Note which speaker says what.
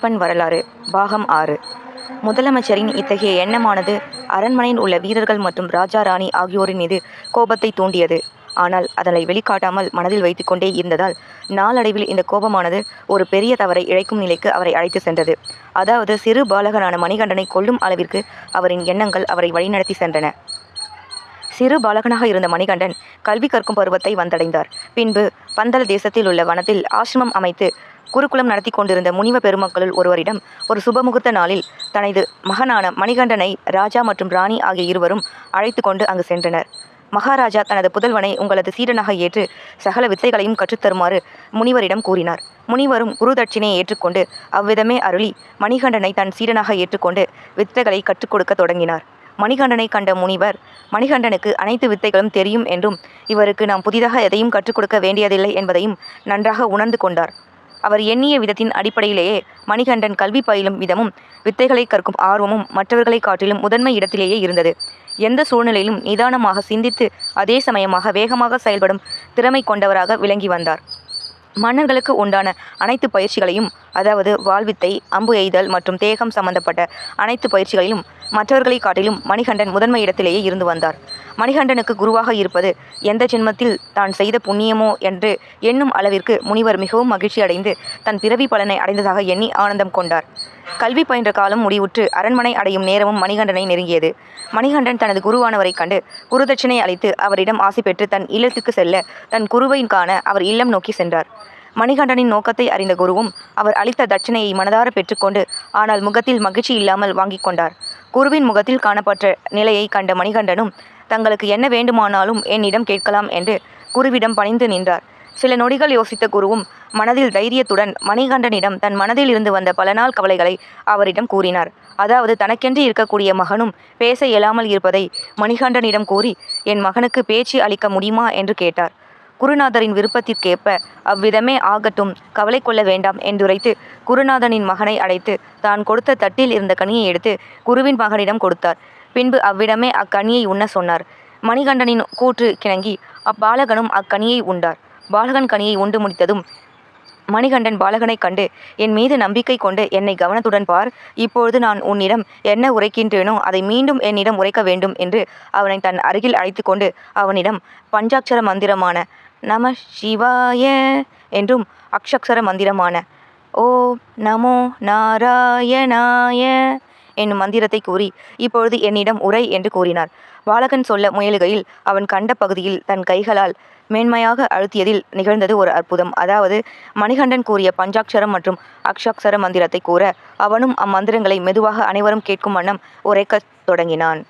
Speaker 1: அப்பன் வரலாறு பாகம் ஆறு. முதலமைச்சரின் இத்தகைய எண்ணமானது அரண்மனையில் உள்ள வீரர்கள் மற்றும் ராஜா ராணி ஆகியோரின் மீது கோபத்தை தூண்டியது. ஆனால் அதனை வெளிக்காட்டாமல் மனதில் வைத்துக்கொண்டே இருந்ததால் நாளடைவில் இந்த கோபமானது ஒரு பெரிய தவறை இழைக்கும் நிலைக்கு அவரை அழைத்து சென்றது. அதாவது சிறு பாலகனான மணிகண்டனை கொல்லும் அளவிற்கு அவரின் எண்ணங்கள் அவரை வழிநடத்தி சென்றன. சிறு பாலகனாக இருந்த மணிகண்டன் கல்வி கற்கும் பருவத்தை வந்தடைந்தார். பின்பு பந்தல தேசத்தில் உள்ள வனத்தில் ஆசிரமம் அமைத்து குருகுலம் நடத்தி கொண்டிருந்த முனிவ பெருமக்களுள் ஒருவரிடம் ஒரு சுபமுகூர்த்த நாளில் தனது மகனான மணிகண்டனை ராஜா மற்றும் ராணி ஆகிய இருவரும் அழைத்து கொண்டு அங்கு சென்றனர். மகாராஜா தனது புதல்வனை உங்களது சீடனாக ஏற்று சகல வித்தைகளையும் கற்றுத்தருமாறு முனிவரிடம் கூறினார். முனிவரும் குரு தட்சிணையை ஏற்றுக்கொண்டு அவ்விதமே அருளி மணிகண்டனை தன் சீடனாக ஏற்றுக்கொண்டு வித்தைகளை கற்றுக் கொடுக்க தொடங்கினார். மணிகண்டனை கண்ட முனிவர் மணிகண்டனுக்கு அனைத்து வித்தைகளும் தெரியும் என்றும் இவருக்கு நாம் புதிதாக எதையும் கற்றுக் கொடுக்க வேண்டியதில்லை என்பதையும் நன்றாக உணர்ந்து கொண்டார். அவர் எண்ணிய விதத்தின் அடிப்படையிலேயே மணிகண்டன் கல்வி பயிலும் விதமும் வித்தைகளை கற்கும் ஆர்வமும் மற்றவர்களை காட்டிலும் முதன்மை இடத்திலேயே இருந்தது. எந்த சூழ்நிலையிலும் நிதானமாக சிந்தித்து அதே சமயமாக வேகமாக செயல்படும் திறமை கொண்டவராக விளங்கி வந்தார். மன்னர்களுக்கு உண்டான அனைத்து பயிற்சிகளையும் அதாவது வாழ்வித்தை அம்பு எய்தல் மற்றும் தேகம் சம்பந்தப்பட்ட அனைத்து பயிற்சிகளிலும் மற்றவர்களை காட்டிலும் மணிகண்டன் முதன்மை இடத்திலேயே இருந்து வந்தார். மணிகண்டனுக்கு குருவாக இருப்பது எந்த ஜென்மத்தில் தான் செய்த புண்ணியமோ என்று எண்ணும் அளவிற்கு முனிவர் மிகவும் மகிழ்ச்சி அடைந்து தன் பிறவி பலனை அடைந்ததாக எண்ணி ஆனந்தம் கொண்டார். கல்வி பயின்ற காலம் முடிவுற்று அரண்மனை அடையும் நேரமும் மணிகண்டனை நெருங்கியது. மணிகண்டன் தனது குருவானவரை கண்டு குருதட்சிணை அளித்து அவரிடம் ஆசை பெற்று தன் இல்லத்துக்கு செல்ல தன் குருவை காண அவர் இல்லம் நோக்கி சென்றார். மணிகண்டனின் நோக்கத்தை அறிந்த குருவும் அவர் அளித்த தட்சணையை மனதார பெற்றுக்கொண்டு ஆனால் முகத்தில் மகிழ்ச்சி இல்லாமல் வாங்கிக் கொண்டார். குருவின் முகத்தில் காணப்பட்ட நிலையை கண்ட மணிகண்டனும் தங்களுக்கு என்ன வேண்டுமானாலும் என்னிடம் கேட்கலாம் என்று குருவிடம் பணிந்து நின்றார். சில நொடிகள் யோசித்த குருவும் மனதில் தைரியத்துடன் மணிகண்டனிடம் தன் மனதில் இருந்து வந்த பல நாள் கவலைகளை அவரிடம் கூறினார். அதாவது தனக்கென்று இருக்கக்கூடிய மகனும் பேச இயலாமல் இருப்பதை மணிகண்டனிடம் கூறி என் மகனுக்கு பேச்சு அளிக்க முடியுமா? என்று கேட்டார். குருநாதரின் விருப்பத்திற்கேற்ப அவ்விதமே ஆகட்டும் கவலை கொள்ள வேண்டாம் என்றுரைத்து குருநாதனின் மகனை அழைத்து தான் கொடுத்த தட்டில் இருந்த கனியை எடுத்து குருவின் மகனிடம் கொடுத்தார். பின்பு அவ்விடமே அக்கனியை உண்ண சொன்னார். மணிகண்டனின் கூற்று கிணங்கி அப்பாலகனும் அக்கனியை உண்டார். பாலகன் கனியை உண்டு முடித்ததும் மணிகண்டன் பாலகனைக் கண்டு என் மீது நம்பிக்கை கொண்டு என்னை கவனத்துடன் பார் இப்பொழுது நான் உன்னிடம் என்ன உரைக்கின்றேனோ அதை மீண்டும் என்னிடம் உரைக்க வேண்டும் என்று அவனை தன் அருகில் அழைத்து கொண்டு அவனிடம் பஞ்சாட்சர மந்திரமான நம சிவாய என்றும் அக்ஷக்ஷர மந்திரமான ஓ நமோ நாராயணாய என்னும் மந்திரத்தை கூறி இப்பொழுது என்னிடம் உரை என்று கூறினார். பாலகன் சொல்ல முயலுகையில் அவன் கண்ட பகுதியில் தன் கைகளால் மேன்மையாக அழுத்தியதில் நிகழ்ந்தது ஒரு அற்புதம். அதாவது மணிகண்டன் கூறிய பஞ்சாட்சரம் மற்றும் அக்ஷாட்சர மந்திரத்தை கூற அவனும் அம்மந்திரங்களை மெதுவாக அனைவரும் கேட்கும் வண்ணம் உரைக்கத் தொடங்கினான்.